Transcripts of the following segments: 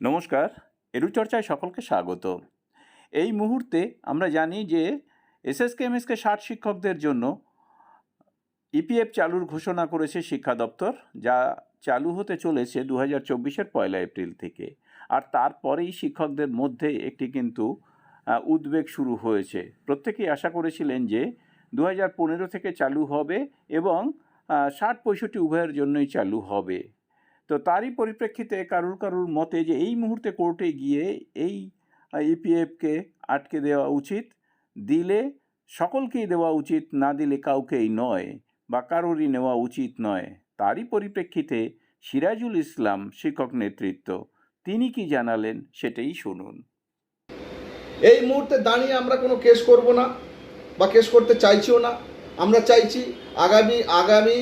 নমস্কার, এরুচর্চায় সকলকে স্বাগত। এই মুহূর্তে আমরা জানি যে এসএসকে, এমএসকে ষাট শিক্ষকদের জন্য ইপিএফ চালুর ঘোষণা করেছে শিক্ষা দপ্তর, যা চালু হতে চলেছে দু হাজার চব্বিশের পয়লা এপ্রিল থেকে। আর তারপরেই শিক্ষকদের মধ্যে একটি কিন্তু উদ্বেগ শুরু হয়েছে। প্রত্যেকেই আশা করেছিলেন যে দু হাজার পনেরো থেকে চালু হবে এবং ষাট পঁয়ষট্টি উভয়ের জন্যই চালু হবে। তো তারই পরিপ্রেক্ষিতে কারুর কারুর মতে যে এই মুহূর্তে কোর্টে গিয়ে এই ইপিএফকে আটকে দেওয়া উচিত, দিলে সকলকেই দেওয়া উচিত, না দিলে কাউকেই নয় বা কারোরই নেওয়া উচিত নয়। তারই পরিপ্রেক্ষিতে সিরাজুল ইসলাম শিক্ষক নেতৃত্ব, তিনি কি জানালেন সেটাই শুনুন। এই মুহূর্তে দাঁড়িয়ে আমরা কোনো কেস করব না বা কেস করতে চাইছিও না। আমরা চাইছি আগামী আগামী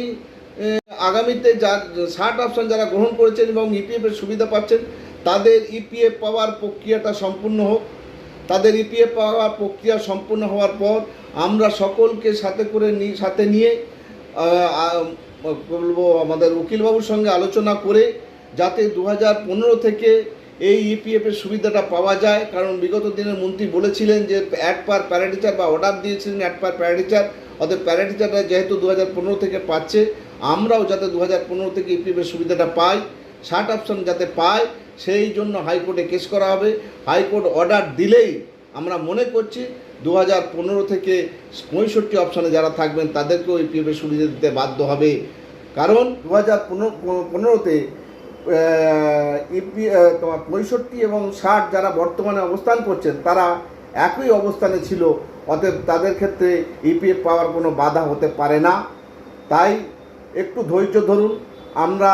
আগামীতে যা ষাট অপশন যারা গ্রহণ করেছেন এবং ইপিএফের সুবিধা পাচ্ছেন, তাদের ইপিএফ পাওয়ার প্রক্রিয়াটা সম্পূর্ণ হোক। তাদের ইপিএফ পাওয়ার প্রক্রিয়া সম্পূর্ণ হওয়ার পর আমরা সকলকে সাথে করে সাথে নিয়ে বলব আমাদের উকিলবাবুর সঙ্গে আলোচনা করে যাতে দু হাজার পনেরো থেকে এই ইপিএফ এর সুবিধাটা পাওয়া যায়। কারণ বিগত দিনের মন্ত্রী বলেছিলেন যে অ্যাড পার প্যারাটিচার বা অর্ডার দিয়েছিলেন অ্যাড পার প্যারাটিচার অর্থাৎ প্যারাটিচারটা যেহেতু দু হাজার পনেরো থেকে পাচ্ছে, আমরাও যাতে দু হাজার পনেরো থেকে ইপিএফ এর সুবিধাটা পাই ষাট অপশন যাতে পায় সেই জন্য হাইকোর্টে কেস করা হবে। হাইকোর্ট অর্ডার দিলেই আমরা মনে করছি দু হাজার পনেরো থেকে পঁয়ষট্টি অপশানে যারা থাকবেন, তাদেরকেও ইপিএফ এর সুবিধা দিতে বাধ্য হবে। কারণ দু হাজার পনেরো, পনেরোতে তোমার পঁয়ষট্টি এবং ষাট যারা বর্তমানে অবস্থান করছেন, তারা একই অবস্থানে ছিল, অতএব তাদের ক্ষেত্রে ইপিএফ পাওয়ার কোনো বাধা হতে পারে না। তাই একটু ধৈর্য ধরুন, আমরা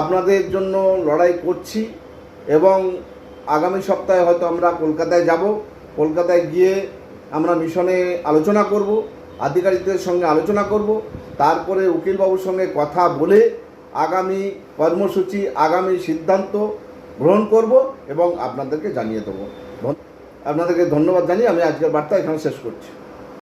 আপনাদের জন্য লড়াই করছি এবং আগামী সপ্তাহে হয়তো আমরা কলকাতায় যাব। কলকাতায় গিয়ে আমরা মিশনে আলোচনা করব, আধিকারিকদের সঙ্গে আলোচনা করব, তারপরে উকিলবাবুর সঙ্গে কথা বলে আগামী কর্মসূচি, আগামী সিদ্ধান্ত গ্রহণ করব এবং আপনাদেরকে জানিয়ে দেবো। আপনাদেরকে ধন্যবাদ জানিয়ে আমি আজকের বার্তা এখানে শেষ করছি।